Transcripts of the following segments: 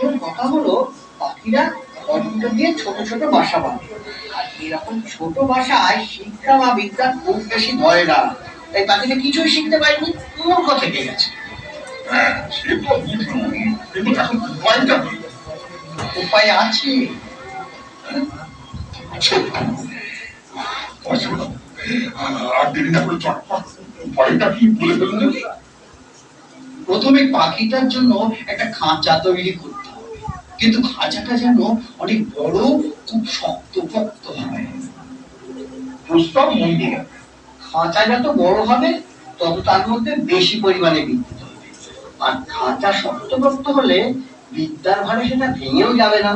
আসল কথা হলো, পাখিরা খড়গুলো দিয়ে ছোট ছোট বাসা বাঁধে। আর এরকম ছোট বাসায় শিক্ষা বা বিদ্যা খুব বেশি ধরে না। তাই পাখিরা কিছুই শিখতে পারেনি, মূর্খ থেকে গেছে। উপায় আছে? প্রথমে পাখিটার জন্য একটা খাঁচা তৈরি করতে কিন্তু খাঁচাটা যেন অনেক বড় খুব শক্ত পোক্ত হয়। প্রস্তাব মন্দ নয় খাঁচা যত বড় হবে তত তার মধ্যে বেশি পরিমাণে বিদ্যুৎ হবে। আর খাঁচা শক্তপোক্ত হলে বিদ্যার ভারে সেটা ভেঙেও যাবে না।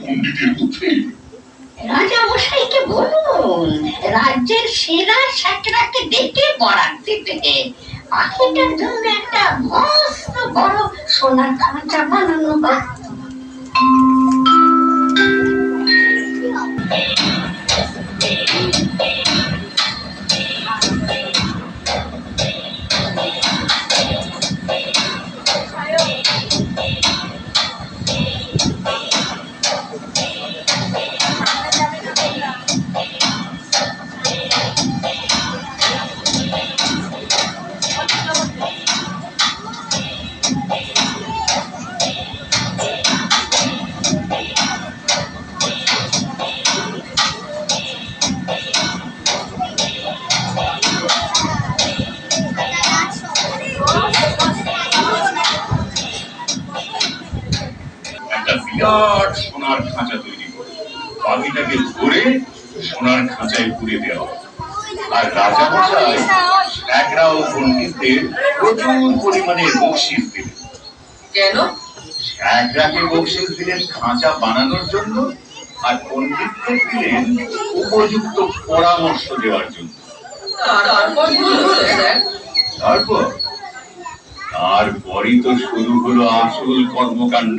পণ্ডিতের বুদ্ধি। রাজা মশাইকে বলুন রাজ্যের সেরা স্যাকরাকে ডেকে বরাদ দিতে। পাখিটার জন্য একটা মস্ত বড় সোনার খাঁচা বানানো হোক একটা বিরাট সোনার খাঁচা তৈরি করে। পাখিটাকে ধরে সোনার খাঁচায় পুরে দেওয়া আর রাজা মশাই একরা ও পণ্ডিতদের প্রচুর পরিমাণে বকশিস দিলেন। কেন? একরাকে বকশিস দিলেন খাঁচা বানানোর জন্য আর পণ্ডিতদের দিলেন উপযুক্ত পরামর্শ দেওয়ার জন্য। তারপর? তারপরই তো শুরু হলো আসল কর্মকাণ্ড।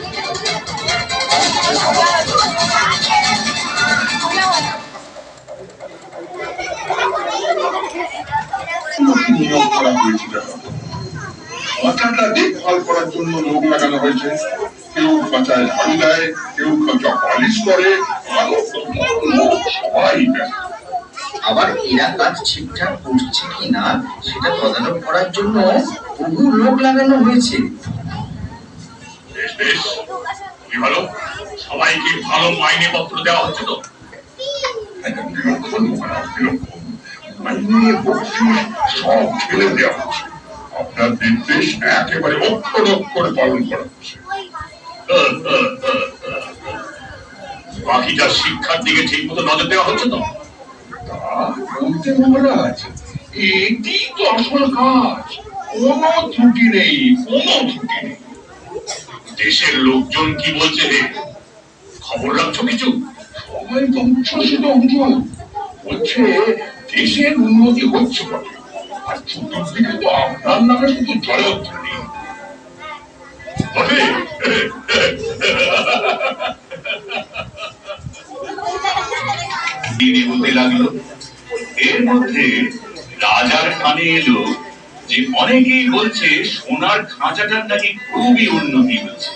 দেখভাল করার জন্য লোক লাগানো হয়েছে। কেউ খাঁচায় ঝাড়ু দেয় কেউ খাঁচা পালিশ করে সবাই আবার এরা কাজ ঠিকঠাক করছে কিনা সেটা তদারক করার জন্য বহু লোক লাগানো হয়েছে। কি হলো? সবাইকে ভালো মাইনে পত্র দেওয়া হচ্ছে তো? সব ঠেলে দেওয়া হচ্ছে। আপনার নির্দেশ একেবারে অক্ষর পালন করা হচ্ছে। বাকিটা শিক্ষার দিকে ঠিক মতো নজর দেওয়া হচ্ছে এটি তো আসল কাজ। কোনো ত্রুটি নেই, কোনো ত্রুটি নেই। দেশের লোকজন কি বলছে হে খবর রাখছো কিছু? সবাই হুজুর বলছে দেশের উন্নতি হচ্ছে বটে। এর মধ্যে রাজার কানে এলো, যে অনেকেই বলছে সোনার খাঁচাটার নাকি খুবই উন্নতি হয়েছে।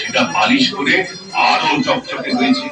সেটা পালিশ করে আরও চকচকে হয়েছে।